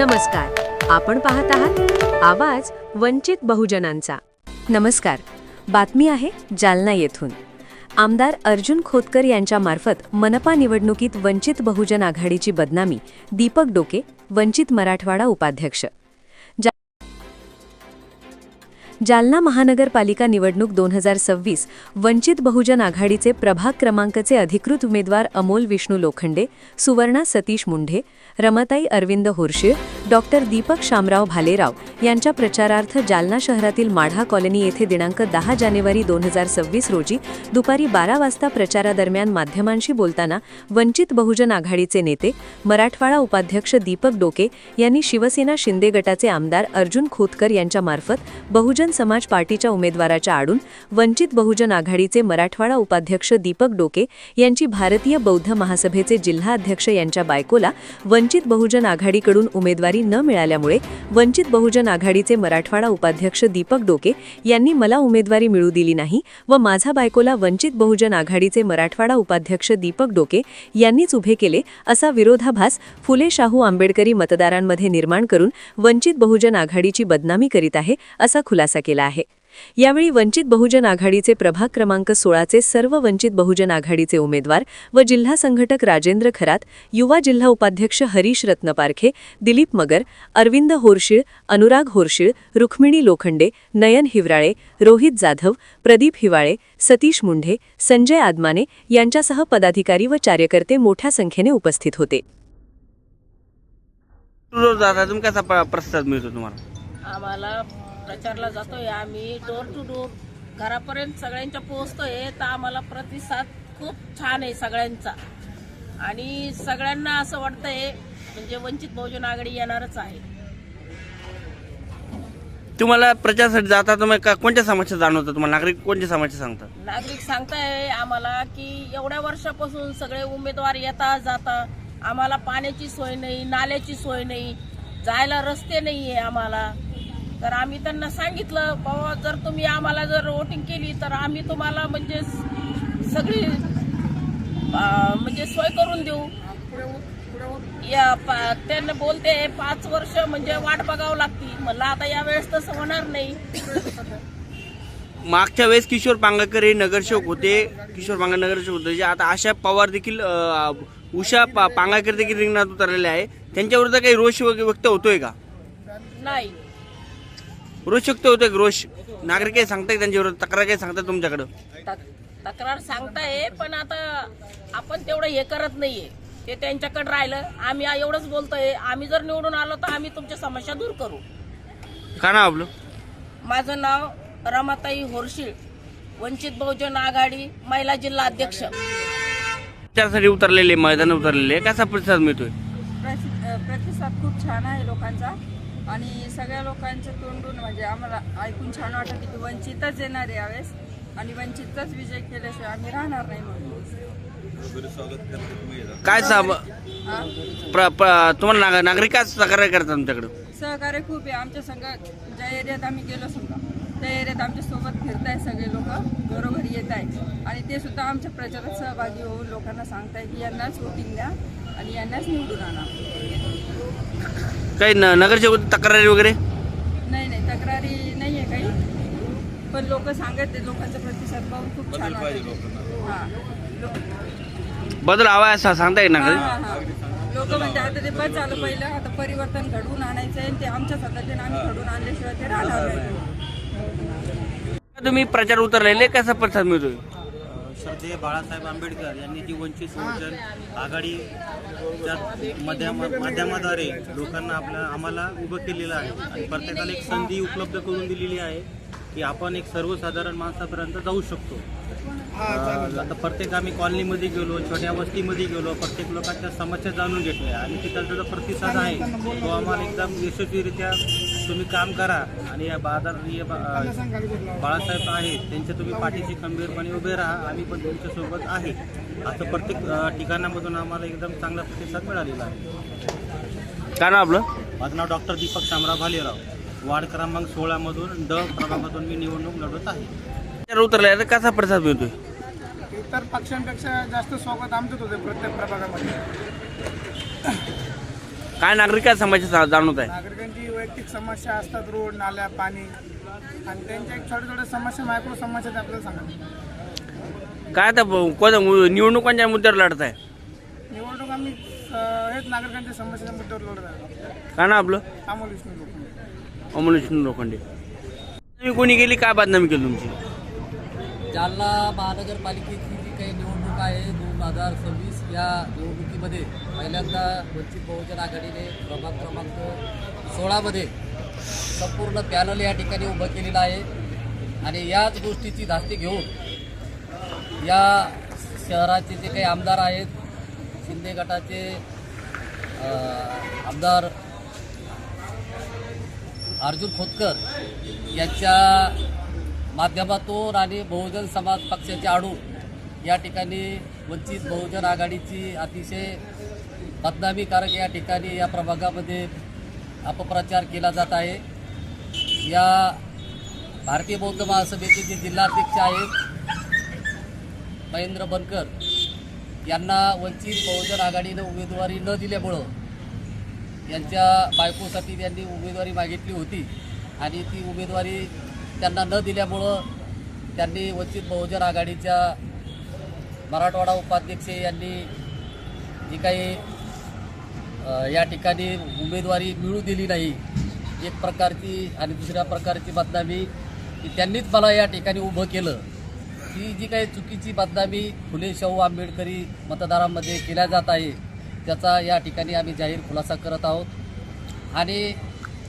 नमस्कार. आपण पाहत आहात आवाज वंचित बहुजनांचा. नमस्कार. बातमी आहे जालना येथून. आमदार अर्जुन खोतकर यांच्या मार्फत मनपा निवडणुकीत वंचित बहुजन आघाडीची बदनामी दीपक डोके वंचित मराठवाडा उपाध्यक्ष. जालना महानगरपालिका निवडणूक दोन हजार सव्वीस वंचित बहुजन आघाडीचे प्रभाग क्रमांकचे अधिकृत उमेदवार अमोल विष्णू लोखंडे सुवर्णा सतीश मुंढे रमाताई अरविंद होरशीळ डॉक्टर दीपक शामराव भालेराव यांच्या प्रचारार्थ जालना शहरातील माढा कॉलनी येथे दिनांक दहा जानेवारी दोन हजार सव्वीस रोजी दुपारी बारा वाजता प्रचारादरम्यान माध्यमांशी बोलताना वंचित बहुजन आघाडीचे नेते मराठवाडा उपाध्यक्ष दीपक डोके यांनी शिवसेना शिंदे गटाचे आमदार अर्जुन खोतकर यांच्यामार्फत बहुजन समाज पार्टीच्या उमेदवाराच्या आडून वंचित बहुजन आघाडीचे मराठवाडा उपाध्यक्ष दीपक डोके यांची भारतीय बौद्ध महासभेचे जिल्हा अध्यक्ष यांच्या बायकोला वंचित बहुजन आघाडीकडून उमेदवारी न मिळाल्यामुळे वंचित बहुजन आघाडीचे मराठवाडा उपाध्यक्ष दीपक डोके यांनी मला उमेदवारी मिळू दिली नाही व माझा बायकोला वंचित बहुजन आघाडीचे मराठवाडा उपाध्यक्ष दीपक डोके यांनीच उभे केले असा विरोधाभास फुले शाहू आंबेडकरी मतदारांमध्ये निर्माण करून वंचित बहुजन आघाडीची बदनामी करीत आहे असा खुलासा केला आहे. यावेळी वंचित बहुजन आघाडीचे प्रभाग क्रमांक सोळाचे सर्व वंचित बहुजन आघाडीचे उमेदवार व जिल्हा संघटक राजेंद्र खरात युवा जिल्हा उपाध्यक्ष हरीश रत्नपारखे दिलीप मगर अरविंद होरशीळ अनुराग होरशीळ रुक्मिणी लोखंडे नयन हिवराळे रोहित जाधव प्रदीप हिवाळे सतीश मुंढे संजय आदमाने यांच्यासह पदाधिकारी व कार्यकर्ते मोठ्या संख्येने उपस्थित होते. कसा प्रतिसाद मिळतो तुम्हाला? आम्हाला प्रचारला जातोय. आम्ही डोर टू डोर घरापर्यंत सगळ्यांच्या पोहोचतोय. तर आम्हाला प्रतिसाद खूप छान आहे सगळ्यांचा. आणि सगळ्यांना असं वाटतंय म्हणजे वंचित बहुजन आघाडी येणारच आहे. तुम्हाला प्रचारासाठी जाता तुम्ही का कोणत्या समस्या जाणवतात तुम्हाला? नागरिक कोणत्या समस्या सांगतात? नागरिक सांगताय आम्हाला की एवढ्या वर्षापासून सगळे उमेदवार येता जाता. आम्हाला पाण्याची सोय नाही नाल्याची सोय नाही. जायला रस्ते नाही आहे आम्हाला. तर आम्ही त्यांना सांगितलं बाबा जर तुम्ही आम्हाला जर वोटिंग केली तर आम्ही तुम्हाला म्हणजे सगळी म्हणजे सोय करून देऊ. या त्यांना बोलते पाच वर्ष म्हणजे वाट बघावं लागती. म्हणलं आता या वेळेस तसं होणार नाही. मागच्या वेळेस किशोर पांगाकर हे नगरसेवक होते किशोर पांगा नगरसेवक होते जे आता आशा पवार देखील उषा पांगाकर देखील रिंगणात उतरलेले आहे. त्यांच्या विरुद्ध काही रोष व्यक्त होतोय का? नाही. रोष व्यक्त होतोय का? रोष नागरिक काही सांगताय त्यांच्या विरुद्ध तक्रार काही सांगतात तुमच्याकडं? तक- तक्रार सांगताय पण आता आपण तेवढं हे करत नाहीये. ते त्यांच्याकडे राहिलं. आम्ही एवढंच बोलतोय. आम्ही जर निवडून आलो तर आम्ही तुमच्या समस्या दूर करू. का नाव आपलं? माझं नाव रमाताई होरशीळ वंचित बहुजन आघाडी महिला जिल्हा अध्यक्ष. त्यासाठी उतरलेले मैदान उतरलेले. कसा प्रतिसाद मिळतोय? अ, प्रतिसाद खूप छान आहे लोकांचा. आणि सगळ्या लोकांच्या तोंडून म्हणजे आम्हाला ऐकून छान वाटत की वंचितच येणार आहे यावेळेस. आणि वंचितचाच विजय केल्याशिवाय आम्ही राहणार नाही म्हणून. काय साब हा? प्र- प्र- तुम्हाला नाग- नागरिक काय तक्रार करतात तुमच्याकडं सहकार्य खूप आहे. आमच्या संघ ज्या एरियात आम्ही गेलो समजा त्या एरियात आमच्यासोबत फिरताय सगळे लोक घरोघरी येत आहेत आणि ते सुद्धा आमच्या प्रचारात सहभागी होऊन लोकांना सांगताय की यांनाच वोटिंग द्या आणि यांनाच निवडून आणा. काही न- नगरसेवक तक्रारी वगैरे? नाही नाही तक्रारी नाही आहे काही. पण लोक सांगत आहे लोकांचा प्रतिसाद पाहून खूप छान वाटतं हां बदल हवा असं सांगताय हां हां हां. लोक म्हणते आता ते बस झालं पहिलं आता परिवर्तन घडवून आणायचं आहे ते आमच्या पद्धतीने आम्ही घडवून आणल्याशिवाय ते राहणार नाही. तुम्ही प्रचार उतरलेले कसा प्रतिसाद मिळतोय? श्रद्धेय बाळासाहेब आंबेडकर यांनी जी वंचित बहुजन आघाडीच्या माध्यम माध्यमाद्वारे लोकांना आपल्या आम्हाला उभं केलेलं आहे आणि प्रत्येकाला एक संधी उपलब्ध करून दिलेली आहे की आपण एक सर्वसाधारण माणसापर्यंत जाऊ शकतो. आता प्रत्येक आम्ही कॉलनीमध्ये गेलो छोट्या वस्तीमध्ये गेलो प्रत्येक लोकांच्या समस्या जाणून घेतल्या आणि तिथलचा जो प्रतिसाद आहे तो आम्हाला एकदम यशस्वीरित्या तुम्ही काम करा आणि या बाजारीय बा- अं, बाळासाहेब आहेत त्यांच्या तुम्ही पाठीशी खंबीरपणे उभे राहा आम्ही पण तुमच्यासोबत आहे. असं प्रत्येक ठिकाणामधून आम्हाला एकदम चांगला प्रतिसाद मिळालेला आहे. काय नाव आपलं? माझं नाव डॉक्टर दीपक शामराव भालेराव. वार्ड क्रमांक सोळामधून ड प्रभागातून मी निवडणूक लढवत आहे. प्रचार उतरले तर कसा प्रतिसाद मिळतोय? इतर पक्षांपेक्षा जास्त स्वागत आमचंच होते प्रत्येक प्रभागामध्ये. काय नागरिकात समस्या जाणवत आहे? वैयक्तिक समस्या असतात रोड नाल्या पाणी. आणि त्यांच्या एक छोट्या छोट्या समस्या मायक्रो समस्या आपल्याला सांगा. काय आता ब- कोणत्या निवडणुकांच्या मुद्द्यावर लढत आहे निवडणूक आम्ही अं, हेच नागरिकांच्या समस्याच्या मुद्द्यावर लढत आहे. का ना आपलं? अमोल विष्णू लोखंडे. अमोल विष्णू लोखंडे. तुम्ही कोणी गेली काय बदनामी केली तुमची? जालना महानगरपालिकेची जी काही निवडणूक आहे दोन हजार सव्वीस या निवडणुकीमध्ये पहिल्यांदा वंचित बहुजन आघाडीने प्रभाग क्रमांक सोळामध्ये संपूर्ण पॅनल या ठिकाणी उभं केलेलं आहे. आणि याच गोष्टीची धास्ती घेऊन या शहराचे जे काही आमदार आहेत शिंदे गटाचे आमदार अर्जुन खोतकर यांच्या माध्यमातून आणि बहुजन समाज पक्षाचे आडू या ठिकाणी वंचित बहुजन आघाडीची अतिशय बदनामीकारक या ठिकाणी या प्रभागामध्ये अपप्रचार केला जात आहे. या भारतीय बौद्ध महासभेचे जे जिल्हाध्यक्ष आहेत महेंद्र बनकर यांना वंचित बहुजन आघाडीनं उमेदवारी न दिल्यामुळं यांच्या बायकोसाठी त्यांनी उमेदवारी मागितली होती आणि ती उमेदवारी त्यांना न दिल्यामुळं त्यांनी वंचित बहुजन आघाडीच्या मराठवाडा उपाध्यक्ष यांनी जी काही या ठिकाणी उमेदवारी मिळू दिली नाही. एक प्रकारची आणि दुसऱ्या प्रकारची बदनामी की त्यांनीच मला या ठिकाणी उभं केलं. ही जी काही चुकीची बदनामी फुले शाहू आंबेडकरी मतदारांमध्ये केल्या जात आहे त्याचा या ठिकाणी आम्ही जाहीर खुलासा करत आहोत. आणि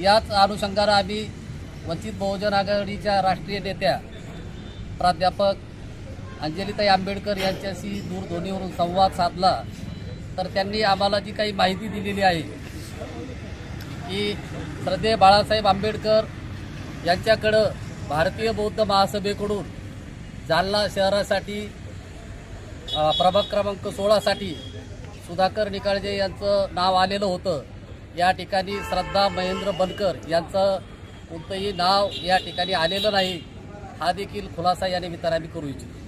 याच अनुषंगानं आम्ही वंचित बहुजन आघाडीच्या राष्ट्रीय नेत्या प्राध्यापक अंजलीताई आंबेडकर यांच्याशी दूरध्वनीवरून संवाद साधला. तर त्यांनी आम्हाला जी काही माहिती दिलेली आहे की श्रद्धेय बाळासाहेब आंबेडकर यांच्याकडं भारतीय बौद्ध महासभेकडून जालना शहरासाठी प्रभाग क्रमांक सोळासाठी सुधाकर निकाळजे यांचं नाव आलेलं होतं. या ठिकाणी श्रद्धा महेंद्र बनकर यांचं कोणतंही नाव या ठिकाणी आलेलं नाही. हा देखील खुलासा या निमित्ताने आम्ही करू इच्छितो.